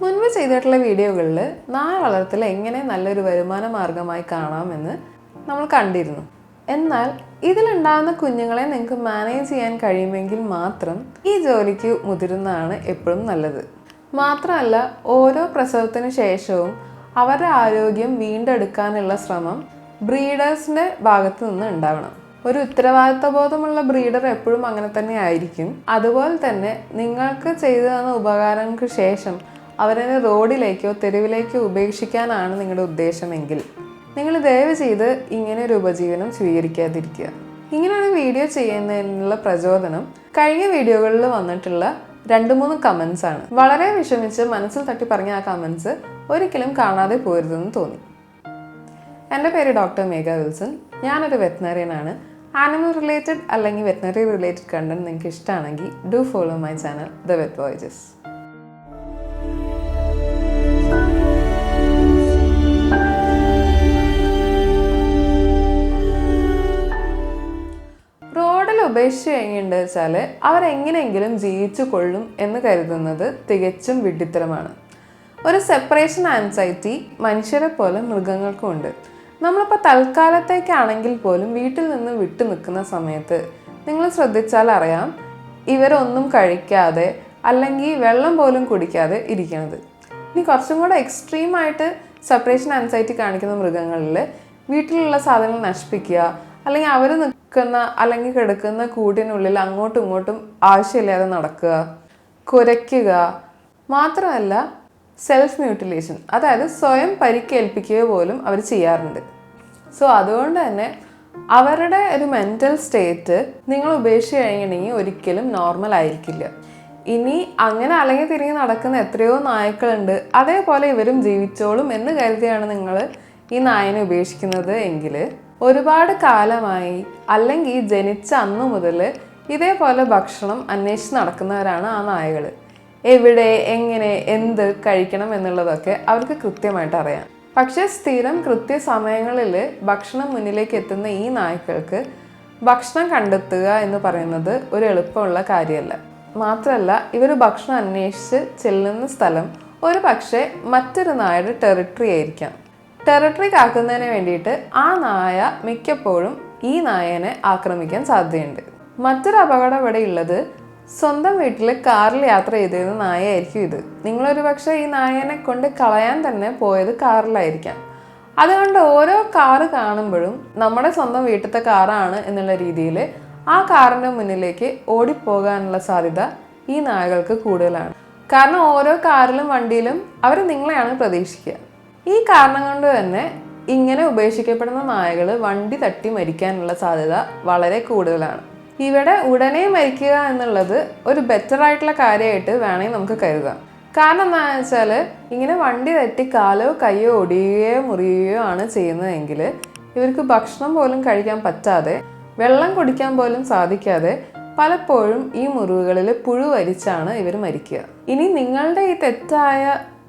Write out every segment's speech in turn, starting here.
മുൻപ് ചെയ്തിട്ടുള്ള വീഡിയോകളിൽ നായ വളർത്തൽ എങ്ങനെ നല്ലൊരു വരുമാന മാർഗമായി കാണാമെന്ന് നമ്മൾ കണ്ടിരുന്നു. എന്നാൽ ഇതിലുണ്ടാകുന്ന കുഞ്ഞുങ്ങളെ നിങ്ങൾക്ക് മാനേജ് ചെയ്യാൻ കഴിയുമെങ്കിൽ മാത്രം ഈ ജോലിക്ക് മുതിരുന്നതാണ് എപ്പോഴും നല്ലത്. മാത്രമല്ല ഓരോ പ്രസവത്തിന് ശേഷവും അവരുടെ ആരോഗ്യം വീണ്ടെടുക്കാനുള്ള ശ്രമം ബ്രീഡേഴ്സിന്റെ ഭാഗത്തു നിന്ന് ഉണ്ടാവണം. ഒരു ഉത്തരവാദിത്തബോധമുള്ള ബ്രീഡർ എപ്പോഴും അങ്ങനെ തന്നെ ആയിരിക്കും. അതുപോലെ തന്നെ നിങ്ങൾക്ക് ചെയ്തു തന്ന ഉപകാരങ്ങൾക്ക് ശേഷം അവരെ റോഡിലേക്കോ തെരുവിലേക്കോ ഉപേക്ഷിക്കാനാണ് നിങ്ങളുടെ ഉദ്ദേശമെങ്കിൽ. നിങ്ങൾ ദയവ് ചെയ്ത് ഇങ്ങനെ ഒരു ഉപജീവനം സ്വീകരിക്കാതിരിക്കുക. ഇങ്ങനെ ഒരു വീഡിയോ ചെയ്യുന്നതിനുള്ള പ്രചോദനം. കഴിഞ്ഞ വീഡിയോകളിൽ വന്നിട്ടുള്ള രണ്ട് മൂന്ന് കമൻസ് ആണ്. വളരെ വിഷമിച്ച് മനസ്സിൽ തട്ടി പറഞ്ഞ ആ കമൻസ് ഒരിക്കലും കാണാതെ പോരുതെന്ന് തോന്നി. എന്റെ പേര് ഡോക്ടർ മേഘ വിൽസൺ. ഞാനൊരു വെറ്റിനറിയൻ ആണ്. ആനിമൽ റിലേറ്റഡ് അല്ലെങ്കിൽ വെറ്റിനറി റിലേറ്റഡ് കണ്ടന്റ് നിങ്ങൾക്ക് ഇഷ്ടമാണെങ്കിൽ do follow my channel the vet voyages ഉപേക്ഷിച്ച് കഴിഞ്ഞിട്ട് വെച്ചാൽ അവരെങ്ങനെയെങ്കിലും ജീവിച്ചു കൊള്ളും എന്ന് കരുതുന്നത് തികച്ചും വിഡ്ഢിത്തരമാണ്. ഒരു സെപ്പറേഷൻ ആൻസൈറ്റി മനുഷ്യരെ പോലെ മൃഗങ്ങൾക്കും ഉണ്ട്. നമ്മളിപ്പോൾ തൽക്കാലത്തേക്കാണെങ്കിൽ പോലും വീട്ടിൽ നിന്ന് വിട്ടു നിൽക്കുന്ന സമയത്ത് നിങ്ങൾ ശ്രദ്ധിച്ചാൽ അറിയാം ഇവരൊന്നും കഴിക്കാതെ അല്ലെങ്കിൽ വെള്ളം പോലും കുടിക്കാതെ ഇരിക്കുന്നത് ഇനി കുറച്ചും കൂടെ എക്സ്ട്രീമായിട്ട് സെപ്പറേഷൻ ആൻസൈറ്റി കാണിക്കുന്ന മൃഗങ്ങളിൽ വീട്ടിലുള്ള സാധനങ്ങൾ നശിപ്പിക്കുക അല്ലെങ്കിൽ അവർ നിൽക്കുന്ന അല്ലെങ്കിൽ കിടക്കുന്ന കൂട്ടിനുള്ളിൽ അങ്ങോട്ടും ഇങ്ങോട്ടും ആവശ്യമില്ലാതെ നടക്കുക കുരയ്ക്കുക. മാത്രമല്ല സെൽഫ് മ്യൂട്ടിലേഷൻ അതായത് സ്വയം പരിക്കേൽപ്പിക്കുക പോലും അവർ ചെയ്യാറുണ്ട്. സോ അതുകൊണ്ട് തന്നെ അവരുടെ ഒരു മെന്റൽ സ്റ്റേറ്റ് നിങ്ങൾ ഉപേക്ഷിച്ച് കഴിഞ്ഞിട്ടുണ്ടെങ്കിൽ ഒരിക്കലും നോർമൽ ആയിരിക്കില്ല. ഇനി അങ്ങനെ അല്ലെങ്കിൽ തിരിഞ്ഞ് നടക്കുന്ന എത്രയോ നായ്ക്കളുണ്ട്. അതേപോലെ ഇവരും ജീവിച്ചോളും എന്ന് കരുതിയാണ് നിങ്ങൾ ഈ നായനെ ഉപേക്ഷിക്കുന്നത് എങ്കിൽ ഒരുപാട് കാലമായി അല്ലെങ്കിൽ ജനിച്ച അന്നു മുതൽ ഇതേപോലെ ഭക്ഷണം അന്വേഷിച്ച് നടക്കുന്നവരാണ് ആ നായകൾ എവിടെ എങ്ങനെ എന്ത് കഴിക്കണം എന്നുള്ളതൊക്കെ അവർക്ക് കൃത്യമായിട്ട് അറിയാം. പക്ഷേ സ്ഥിരം കൃത്യസമയങ്ങളിൽ ഭക്ഷണം മുന്നിലേക്ക് എത്തുന്ന ഈ നായ്ക്കൾക്ക് ഭക്ഷണം കണ്ടെത്തുക എന്ന് പറയുന്നത് ഒരു എളുപ്പമുള്ള കാര്യമല്ല. മാത്രമല്ല ഇവർ ഭക്ഷണം അന്വേഷിച്ച് ചെല്ലുന്ന സ്ഥലം ഒരു പക്ഷേ മറ്റൊരു നായയുടെ ടെറിട്ടറി ആയിരിക്കാം. ടെറിട്ടറി കാക്കുന്നതിന് വേണ്ടിയിട്ട് ആ നായ മിക്കപ്പോഴും ഈ നായനെ ആക്രമിക്കാൻ സാധ്യതയുണ്ട്. മറ്റൊരു അപകടം ഇവിടെ ഉള്ളത് സ്വന്തം വീട്ടിൽ കാറിൽ യാത്ര ചെയ്തിരുന്ന നായയായിരിക്കും ഇത്. നിങ്ങളൊരു പക്ഷേ ഈ നായനെ കൊണ്ട് കളയാൻ തന്നെ പോയത് കാറിലായിരിക്കാം. അതുകൊണ്ട് ഓരോ കാറ് കാണുമ്പോഴും നമ്മുടെ സ്വന്തം വീട്ടിലത്തെ കാറാണ് എന്നുള്ള രീതിയിൽ ആ കാറിന്റെ മുന്നിലേക്ക് ഓടിപ്പോകാനുള്ള സാധ്യത ഈ നായകൾക്ക് കൂടുതലാണ്. കാരണം ഓരോ കാറിലും വണ്ടിയിലും അവർ നിങ്ങളെയാണ് പ്രതീക്ഷിക്കുക. ഈ കാരണം കൊണ്ട് തന്നെ ഇങ്ങനെ ഉപേക്ഷിക്കപ്പെടുന്ന നായകൾ വണ്ടി തട്ടി മരിക്കാനുള്ള സാധ്യത വളരെ കൂടുതലാണ്. ഇവിടെ ഉടനെ മരിക്കുക എന്നുള്ളത് ഒരു ബെറ്റർ ആയിട്ടുള്ള കാര്യമായിട്ട് വേണമെങ്കിൽ നമുക്ക് കരുതാം. കാരണം എന്താണെന്ന് വെച്ചാൽ ഇങ്ങനെ വണ്ടി തട്ടി കാലോ കയ്യോ ഒടിയുകയോ മുറിയുകയോ ആണ് ചെയ്യുന്നതെങ്കിൽ ഇവർക്ക് ഭക്ഷണം പോലും കഴിക്കാൻ പറ്റാതെ വെള്ളം കുടിക്കാൻ പോലും സാധിക്കാതെ പലപ്പോഴും ഈ മുറിവുകളിൽ പുഴു വരിച്ചാണ് ഇവർ മരിക്കുക. ഇനി നിങ്ങളുടെ ഈ തെറ്റായ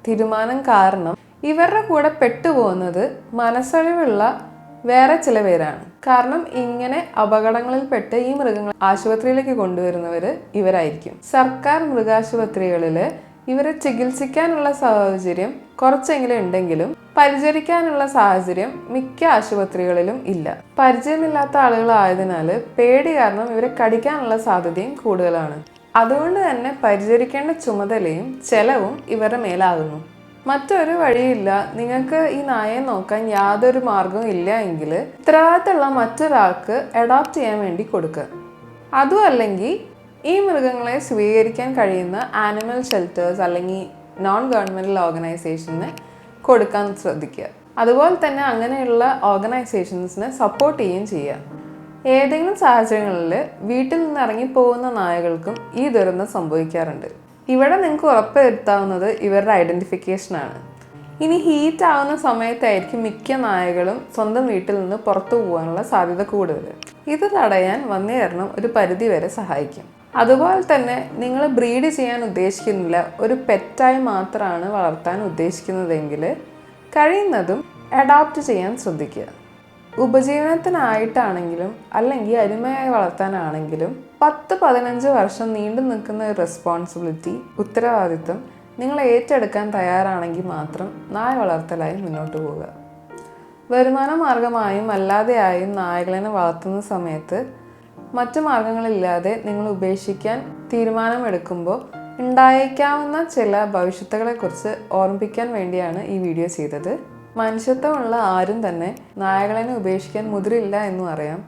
തീരുമാനം കാരണം ഇവരുടെ കൂടെ പെട്ടുപോകുന്നത് മനസ്സഴിവുള്ള വേറെ ചില പേരാണ്. കാരണം ഇങ്ങനെ അപകടങ്ങളിൽപ്പെട്ട് ഈ മൃഗങ്ങൾ ആശുപത്രിയിലേക്ക് കൊണ്ടുവരുന്നവർ ഇവരായിരിക്കും. സർക്കാർ മൃഗാശുപത്രികളിൽ ഇവരെ ചികിത്സിക്കാനുള്ള സാഹചര്യം കുറച്ചെങ്കിലും ഉണ്ടെങ്കിലും പരിചരിക്കാനുള്ള സാഹചര്യം മിക്ക ആശുപത്രികളിലും ഇല്ല. പരിചയമില്ലാത്ത ആളുകളായതിനാൽ പേടി കാരണം ഇവരെ കടിക്കാനുള്ള സാധ്യതയും കൂടുതലാണ്. അതുകൊണ്ട് തന്നെ പരിചരിക്കേണ്ട ചുമതലയും ചെലവും ഇവരുടെ മേലാകുന്നു. മറ്റൊരു വഴിയില്ല. നിങ്ങൾക്ക് ഈ നായയെ നോക്കാൻ യാതൊരു മാർഗവും ഇല്ല എങ്കിൽ ഉത്തരവാദിത്തമുള്ള മറ്റൊരാൾക്ക് അഡോപ്റ്റ് ചെയ്യാൻ വേണ്ടി കൊടുക്കുക അതും അല്ലെങ്കിൽ ഈ മൃഗങ്ങളെ സ്വീകരിക്കാൻ കഴിയുന്ന ആനിമൽ ഷെൽട്ടേഴ്സ് അല്ലെങ്കിൽ നോൺ ഗവൺമെന്റൽ ഓർഗനൈസേഷന് കൊടുക്കാൻ ശ്രദ്ധിക്കുക. അതുപോലെ തന്നെ അങ്ങനെയുള്ള ഓർഗനൈസേഷൻസിനെ സപ്പോർട്ട് ചെയ്യുകയും ചെയ്യുക. ഏതെങ്കിലും സാഹചര്യങ്ങളിൽ വീട്ടിൽ നിന്ന് ഇറങ്ങി പോകുന്ന നായകൾക്കും ഈ ദുരന്തം സംഭവിക്കാറുണ്ട്. ഇവിടെ നിങ്ങൾക്ക് ഉറപ്പുവരുത്താവുന്നത് ഇവരുടെ ഐഡന്റിഫിക്കേഷനാണ് ഇനി ഹീറ്റ് ആവുന്ന സമയത്തായിരിക്കും മിക്ക നായകളും സ്വന്തം വീട്ടിൽ നിന്ന് പുറത്തു പോകാനുള്ള സാധ്യത കൂടുതൽ. ഇത് തടയാൻ വന്യകരണം ഒരു പരിധി വരെ സഹായിക്കും. അതുപോലെ തന്നെ നിങ്ങൾ ബ്രീഡ് ചെയ്യാൻ ഉദ്ദേശിക്കുന്നില്ല ഒരു പെറ്റായി മാത്രമാണ് വളർത്താൻ ഉദ്ദേശിക്കുന്നതെങ്കിൽ കഴിയുന്നതും അഡാപ്റ്റ് ചെയ്യാൻ ശ്രദ്ധിക്കുക. ഉപജീവനത്തിനായിട്ടാണെങ്കിലും അല്ലെങ്കിൽ അരുമയായി വളർത്താനാണെങ്കിലും പത്ത് പതിനഞ്ച് വർഷം നീണ്ടു നിൽക്കുന്ന ഒരു റെസ്പോൺസിബിലിറ്റി ഉത്തരവാദിത്വം നിങ്ങൾ ഏറ്റെടുക്കാൻ തയ്യാറാണെങ്കിൽ മാത്രം നായ വളർത്തലായി മുന്നോട്ട് പോവുക. വരുമാന മാർഗമായും അല്ലാതെയായും നായകളെ വളർത്തുന്ന സമയത്ത് മറ്റു മാർഗങ്ങളില്ലാതെ നിങ്ങൾ ഉപേക്ഷിക്കാൻ തീരുമാനമെടുക്കുമ്പോൾ ഉണ്ടായേക്കാവുന്ന ചില ഭവിഷ്യത്തുകളെക്കുറിച്ച് ഓർമ്മിപ്പിക്കാൻ വേണ്ടിയാണ് ഈ വീഡിയോ ചെയ്തത്. മനുഷ്യത്വമുള്ള ആരും തന്നെ നായകളെ ഉപേക്ഷിക്കാൻ മുതിരില്ല എന്നും അറിയാം.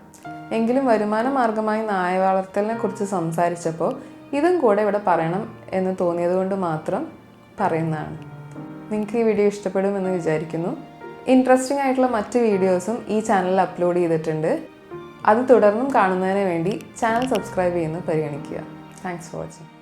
എങ്കിലും വരുമാന മാർഗമായി നായ വളർത്തലിനെ കുറിച്ച് സംസാരിച്ചപ്പോൾ ഇതും കൂടെ ഇവിടെ പറയണം എന്ന് തോന്നിയതുകൊണ്ട് മാത്രം പറയുന്നതാണ്. നിങ്ങൾക്ക് ഈ വീഡിയോ ഇഷ്ടപ്പെടുമെന്ന് വിചാരിക്കുന്നു. ഇൻട്രസ്റ്റിംഗ് ആയിട്ടുള്ള മറ്റ് വീഡിയോസും ഈ ചാനലിൽ അപ്ലോഡ് ചെയ്തിട്ടുണ്ട്. അത് തുടർന്നും കാണുന്നതിന് വേണ്ടി ചാനൽ സബ്സ്ക്രൈബ് ചെയ്യുന്നത് പരിഗണിക്കുക. Thanks for watching